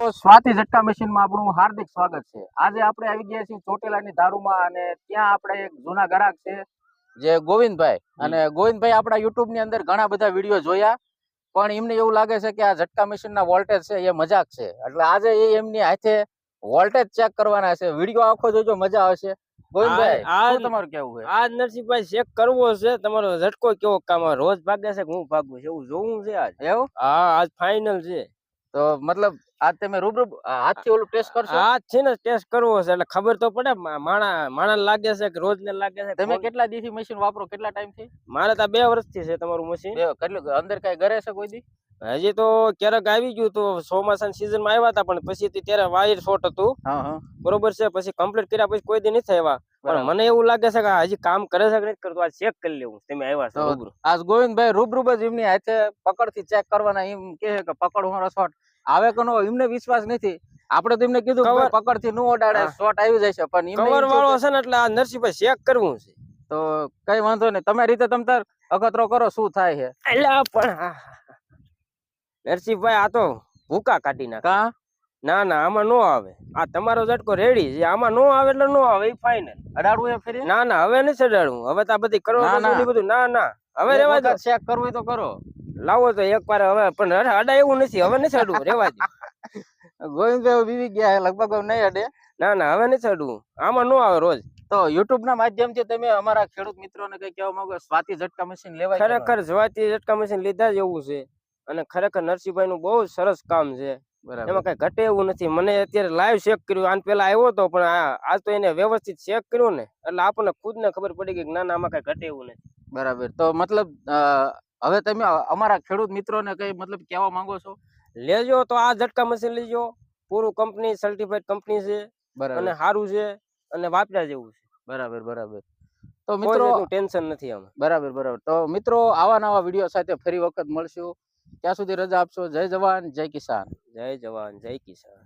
સ્વાતિ ઝટકા મશીનમાં આપણું હાર્દિક સ્વાગત છે. આજે આપણે આવી ગયા છીએ ચોટેલાની દારૂમાં અને ત્યાં આપણે એક જૂના ગ્રાહક છે જે ગોવિંદભાઈ. અને ગોવિંદભાઈ આપણા યુટ્યુબની અંદર ઘણા બધા વીડિયો જોયા પણ એમને એવું લાગે છે કે આ ઝટકા મશીનના વોલ્ટેજ છે એ મજાક છે. એટલે આજે એ એમની હાથે વોલ્ટેજ ચેક કરવાના છે. વીડિયો આખો જોજો મજા આવશે. ગોવિંદભાઈ શું તમારું કેવું છે? આજ નરસિંહભાઈ ચેક કરવો છે. તમારો ઝટકો કેવો કામ? રોજ ભાગે છે કે હું ભાગું છું? એવું જોવું છે આજ? એવું? હા આજ ફાઇનલ છે. તો મતલબ આજ તમે રૂબરૂ હાથથી ઓલું ટેસ્ટ કરશો? હાથથી છે ને ટેસ્ટ કરવો છે એટલે ખબર તો પડે માણા માણા લાગે છે કે રોજ ને લાગે છે તમે કેટલા દિવસથી મશીન વાપરો? કેટલા ટાઈમથી? મારે તો બે વર્ષથી છે તમારું મશીન કેટલું અંદર કઈ ઘરે છે કોઈ દી? હજી તો ક્યારેક આવી ગયું તો ચોમાસા સીઝનમાં આવ્યા હતા પણ પછી ત્યારે વાયર શોર્ટ હતું. બરોબર છે પછી કમ્પ્લીટ કર્યા પછી કોઈ દી નથી આવ્યા. પણ મને એવું લાગે છે કે હજી કામ કરે છે કે નથી કરતો આ ચેક કરી લેવું તમે આવ્યા છો રૂબરૂ. આજ ગોવિંદભાઈ રૂબરૂ જ એમની હાથે પકડથી ચેક કરવાના એમ કહે કે પકડ હું શોટ આવે કે નો એમને વિશ્વાસ નથી. આપણે તમને કીધું કે Cover- પકડથી નો ઓડાડે શોર્ટ શોટ આવી જશે પણ એમને કવર વાળો છે ને એટલે આ નરસિંહભાઈ ચેક કરવું છે. તો કઈ વાંધો નહીં. તમારી રીતે તમ તાર અખતરો કરો શું થાય છે? એટલે પણ આ- નરસિંહભાઈ આ તો ભૂકા કાઢી નાખે. કા? ના ના આમાં નો આવે. આ તમારો ઝટકો રેડી છે. આમાં નો આવે એટલે નો આવે ઈ ફાઈનલ અડાડવું એ ફરી? ના ના હવે નથી અડાડવું. હવે તો આ બધી ના. બધું. ના ના. હવે રેવા દો. ચેક કરવું તો કરો. લાવો તો એક વાર હવે પણ અડા એવું નથી. હવે નથી અડવું. રેવા દો. ગોવિંદભાઈ બીવી ગયા લગભગ નહીં અડે. ના ના હવે નથી ચડવું આમાં નો આવે રોજ. તો યુટ્યુબ ના માધ્યમથી તમે અમારા ખેડૂત મિત્રોને કઈ કહેવા માંગો? સ્વાતિ ઝટકા મશીન લેવાય ખરેખર જવાતી ઝટકા મશીન લીધા જ એવું છે. અને ખરેખર નરસિંહભાઈ નું બહુ સરસ કામ છે. એમાં કઈ ઘટે એવું નથી. મને અત્યારે લાઈવ ચેક કર્યું. આન પેલા આવ્યો હતો પણ આ આજ તો એને વ્યવસ્થિત ચેક કર્યું ને એટલે આપણને ખુદ ને ખબર પડી ગઈ ના ના આમાં કઈ ઘટે એવું નથી. બરાબર. તો મતલબ હવે તમે અમારા ખેડૂત મિત્રોને કઈ મતલબ કહેવા માંગો છો? લેજો તો આ ઝટકા મશીન લેજો. પૂરું કંપની સર્ટિફાઈડ કંપની છે. અને સારું છે અને વાપર્યા જેવું છે. બરાબર બરાબર. તો મિત્રો ટેન્શન નથી આમાં. બરાબર બરાબર. તો મિત્રો આવા નવા વીડિયો સાથે ફરી વખત મળશું. ત્યાં સુધી રજા આપશો. જય જવાન જય કિસાન. જય જવાન જય કિસાન.